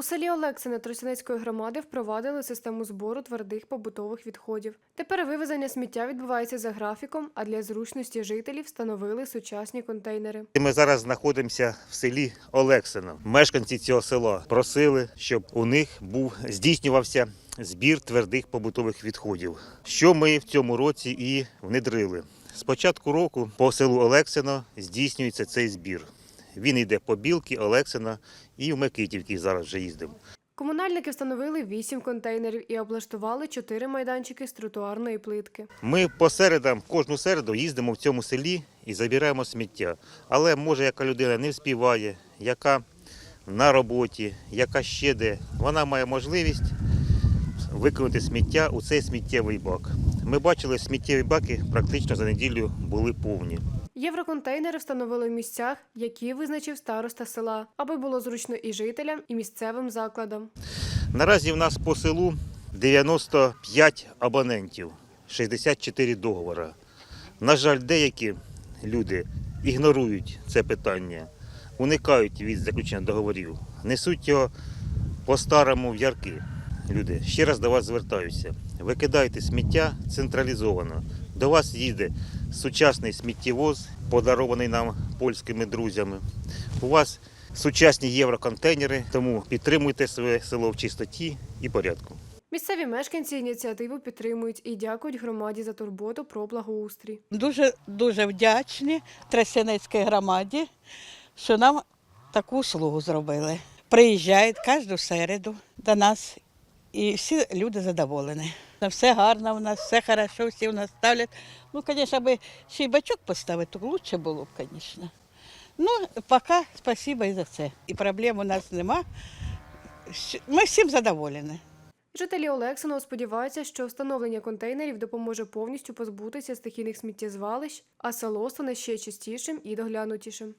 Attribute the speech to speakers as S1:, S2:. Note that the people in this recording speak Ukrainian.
S1: У селі Олексине Тростянецької громади впровадили систему збору твердих побутових відходів. Тепер вивезення сміття відбувається за графіком, а для зручності жителів встановили сучасні контейнери.
S2: Ми зараз знаходимося в селі Олексино. Мешканці цього села просили, щоб у них був здійснювався збір твердих побутових відходів, що ми в цьому році і внедрили. З початку року по селу Олексино здійснюється цей збір. Він йде по Білки, Олексино і в Микитівки зараз вже їздимо.
S1: Комунальники встановили вісім контейнерів і облаштували чотири майданчики з тротуарної плитки.
S2: Ми по середам кожну середу їздимо в цьому селі і забираємо сміття. Але може, яка людина не вспіває, яка на роботі, яка ще де, вона має можливість викинути сміття у цей сміттєвий бак. Ми бачили, сміттєві баки практично за неділю були повні.
S1: Євроконтейнери встановили в місцях, які визначив староста села, аби було зручно і жителям, і місцевим закладам.
S2: Наразі в нас по селу 95 абонентів, 64 договори. На жаль, деякі люди ігнорують це питання, уникають від заключення договорів, несуть його по-старому в ярки. Люди, ще раз до вас звертаюся. Викидайте сміття централізовано. До вас їде сучасний сміттєвоз, подарований нам польськими друзями. У вас сучасні євроконтейнери, тому підтримуйте своє село в чистоті і порядку.
S1: Місцеві мешканці ініціативу підтримують і дякують громаді за турботу про благоустрій.
S3: Дуже дуже вдячні Тростянецькій громаді, що нам таку услугу зробили. Приїжджають кожну середу до нас, і всі люди задоволені. Все гарно у нас, все хорошо, всі у нас ставлять. Ну, звісно, аби ще й бачок поставити, то краще було б, звісно. Ну, поки спасибо і за це. І проблем у нас нема. Ми всім задоволені.
S1: Жителі Олексиного сподіваються, що встановлення контейнерів допоможе повністю позбутися стихійних сміттєзвалищ, а село стане ще чистішим і доглянутішим.